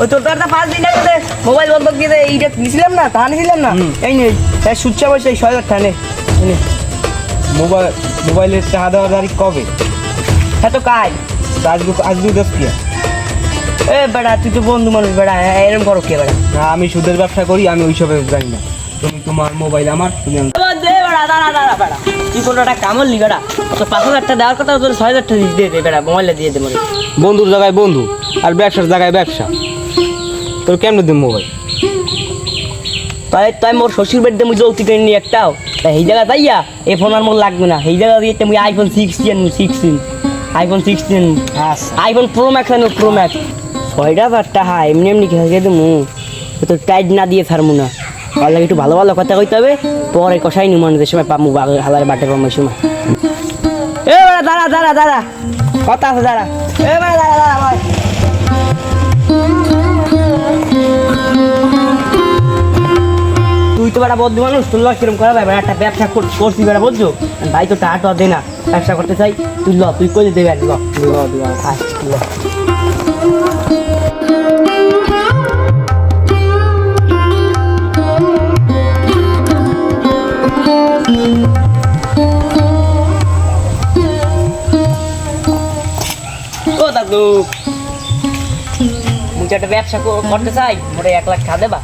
ওই তোর তো একটা পাঁচ দিন আগে মোবাইল বন্ধ দিয়ে দে, এইটা না তা নিছিলাম না। এই নেই তাই সুচ্ছা বসে এই ছয় হাজার টাকা নে। মোবাইল মোবাইলের টাকা দেওয়ার তারিখ কবে? হ্যাঁ তো কাজ তা আজকে আজকে দশ কি? এ বেড়া তুই তো বন্ধু মানুষ বেড়া হ্যাঁ, করো কে বেড়া? না আমি সুদের ব্যবসা করি আমি ওইসবে জানি না। তুমি তোমার মোবাইল আমার তুমি তুই কোনো একটা বেড়া তো পাঁচ দেওয়ার কথা তোর ছয় হাজার টাকা দিয়ে দে বেড়া মোবাইলটা দিয়ে দে মনে বন্ধুর জায়গায় বন্ধু আর ব্যবসার জায়গায় ব্যবসা। তোর কেমন দিন মোবাইল তাই তাই মোর শ্বশুর বাড়িতে মুই যৌতুক কিনে নি একটাও। তাই এই জায়গা তাইয়া এ ফোন আর মোর লাগবে না। এই জায়গা দিয়ে মুই iPhone sixteen sixteen iPhone sixteen iPhone pro max আনো প্রো ম্যাক্স ছয়টা বারটা হা এমনি এমনি খেয়ে দেবো তো টাইট না দিয়ে ছাড়মু না। তার লাগে একটু ভালো ভালো কথা কইতে হবে পরে কষাই নি মানুষের সময় পাবো হালার বাটে পাবো সময়। এ দাঁড়া দাঁড়া দাঁড়া। কথা আছে দাঁড়া। এ দাঁড়া দাঁড়া ভাই। তুই তো বেটা বদ্ধ মানুষ লস কিরম করা ভাই? একটা ব্যবসা করছি বেটা বুঝছ ভাই তো টাকা দে না। ব্যবসা করতে চাই, তুই ল, তুই কই দেবে মুই একটা ব্যবসা কর- করতে চাই, মোটা এক লাখ টাকা দেবা।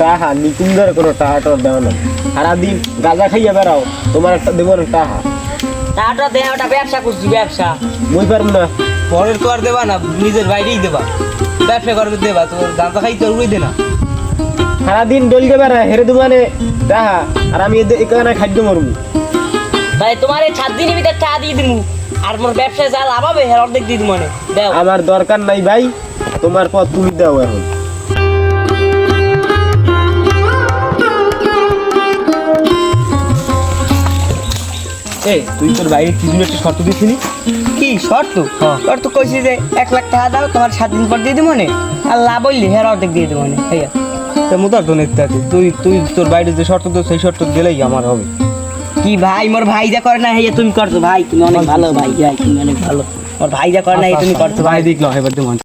টাহা নিকুন্দর কোনো টাহা টোর দেওয়া না। সারাদিন গাঁজা খাইয়া বেড়াও তোমার একটা দেবো না টাহা। টাকাটা দে ওটা ব্যবসা করছি ব্যবসা। মুই পারব না। পরের তো আর দেবা না নিজের বাইরেই দেবা। ব্যবসা করবে দেবা তোর দাঁতা খাই তোর দে না। সারাদিন ডলকে বেড়া হেরে দোকানে টাহা আর আমি এদের এখানে খাদ্য মরবো। ভাই তোমার এই সাত দিনের ভিতরে টাকা দিয়ে দিমু আর মোর ব্যবসায় যা লাভ হবে হের অর্ধেক দিয়ে দিমু মানে। দেও। আমার দরকার নাই ভাই তোমার পথ তুমি দাও এখন। এ তুই তোর বাইরে কি জন্য একটা শর্ত দিয়েছিলি কি শর্ত? শর্ত কইছি যে এক লাখ টাকা দাও তোমার সাত দিন পর দিয়ে দিমু মানে আর লাভ হইলে হের অর্ধেক দিয়ে মানে হইয়া। তা মোতার তো নিতে তুই তুই তোর বাইরে যে শর্ত তো সেই শর্ত দিলেই আমার হবে। কি ভাই মোর ভাই যা করে না হইয়া তুমি করছ ভাই। তুমি অনেক ভালো ভাই ভাই তুমি অনেক ভালো। মোর ভাই যা করে না তুমি করছ ভাই ভাই। দেখল এবার